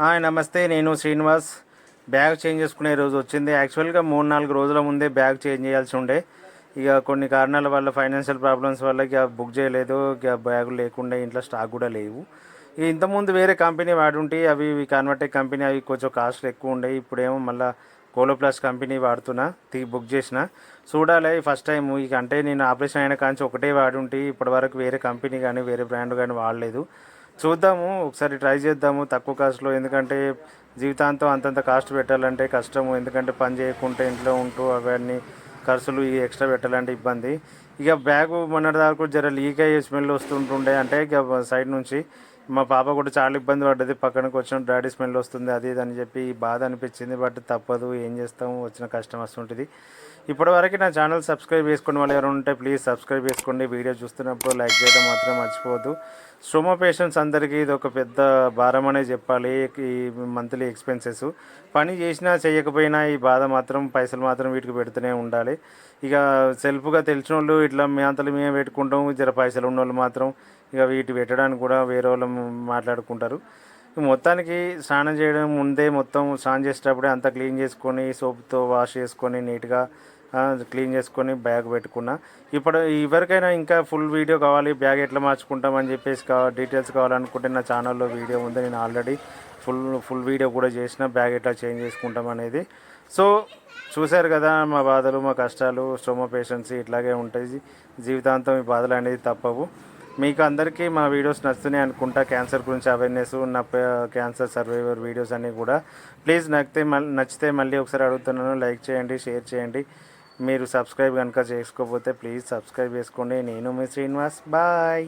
Hi నమస్తే నేను Srinivas. Bag change చేసుకునే రోజు వచ్చింది. యాక్చువల్గా మూడు నాలుగు రోజుల ముందే బ్యాగ్ చేంజ్ చేయాల్సి ఉండే. ఇక కొన్ని కారణాల వల్ల ఫైనాన్షియల్ ప్రాబ్లమ్స్ వల్ల ఇక బుక్ చేయలేదు. ఇక బ్యాగ్ లేకుండా ఇంట్లో స్టాక్ కూడా లేవు. ఇక ఇంతకుముందు వేరే కంపెనీ వాడుంటే అవి ఇవి కన్వర్టెక్ కంపెనీ అవి కొంచెం కాస్ట్ ఎక్కువ ఉండే. ఇప్పుడేమో మళ్ళీ కోలో ప్లస్ కంపెనీ వాడుతున్నా తీ బుక్ చేసిన. చూడాలి ఫస్ట్ టైం ఇక అంటే నేను ఆపరేషన్ అయిన కాంచి ఒకటే వాడుంటే ఇప్పటి వరకు వేరే కంపెనీ కానీ వేరే బ్రాండ్ కానీ వాడలేదు. చూద్దాము ఒకసారి ట్రై చేద్దాము తక్కువ కాస్ట్లో ఎందుకంటే జీవితాంతం అంతంత కాస్ట్ పెట్టాలంటే కష్టము. ఎందుకంటే పని చేయకుంటే ఇంట్లో ఉంటూ అవన్నీ ఖర్చులు ఇవి ఎక్స్ట్రా పెట్టాలంటే ఇబ్బంది. ఇక బ్యాగు మొన్నటి దాకా జర లీక్ అయ్యే స్మెల్ వస్తుంటుండే. అంటే ఇక సైడ్ నుంచి మా పాప కూడా చాలా ఇబ్బంది పడ్డది. పక్కనకి వచ్చిన డాడీ స్మెల్ వస్తుంది అది ఇది అని చెప్పి బాధ అనిపించింది. బట్ తప్పదు ఏం చేస్తాము వచ్చిన కష్టం వస్తుంటుంది ఇప్పటివరకు నా ఛానల్ సబ్స్క్రైబ్ చేసుకోండి వాళ్ళు ఎవరు ఉంటే ప్లీజ్ సబ్స్క్రైబ్ చేసుకోండి. వీడియో చూస్తున్నప్పుడు లైక్ చేయడం మాత్రం మర్చిపోవద్దు. స్ట్రోమా పేషెంట్స్ అందరికీ ఇది ఒక పెద్ద భారం అనే చెప్పాలి. ఈ మంత్లీ ఎక్స్పెన్సెస్. పని చేసినా చేయకపోయినా ఈ బాధ మాత్రం పైసలు మాత్రం వీటికి పెడుతూనే ఉండాలి. ఇక సెల్ఫ్గా తెలిసిన వాళ్ళు ఇట్లా మీ అంతలు మేము పెట్టుకుంటాం. జర పైసలు ఉన్న వాళ్ళు మాత్రం ఇక వీటి పెట్టడానికి కూడా వేరే వాళ్ళు మాట్లాడుకుంటారు. మొత్తానికి స్నానం చేయడం ముందే మొత్తం స్నానం చేసేటప్పుడే అంతా క్లీన్ చేసుకొని సోప్తో వాష్ చేసుకొని నీట్గా క్లీన్ చేసుకొని బ్యాగ్ పెట్టుకున్నా. ఇప్పుడు ఎవరికైనా ఇంకా ఫుల్ వీడియో కావాలి బ్యాగ్ ఎట్లా మార్చుకుంటామని చెప్పేసి డీటెయిల్స్ కావాలనుకుంటే నా ఛానల్లో వీడియో ఉంది. నేను ఆల్రెడీ ఫుల్ ఫుల్ వీడియో కూడా చేసిన బ్యాగ్ ఎట్లా చేంజ్ చేసుకుంటాం అనేది. సో చూశారు కదా మా బాధలు మా కష్టాలు స్టోమో పేషెంట్స్ ఇట్లాగే ఉంటాయి. జీవితాంతం ఈ బాధలు అనేది తప్పవు. మీకు అందరికీ మా వీడియోస్ నచ్చుతున్నాయి అనుకుంటా. క్యాన్సర్ గురించి అవేర్నెస్ నా క్యాన్సర్ సర్వైవర్ వీడియోస్ అన్నీ కూడా. ప్లీజ్ నచ్చితే మళ్ళీ నచ్చితే మళ్ళీ ఒకసారి అడుగుతున్నాను. లైక్ చేయండి షేర్ చేయండి. మీరు సబ్స్క్రైబ్ కనుక చేసుకోకపోతే ప్లీజ్ సబ్స్క్రైబ్ చేసుకోండి. నేను మీ శ్రీనివాస్. బాయ్.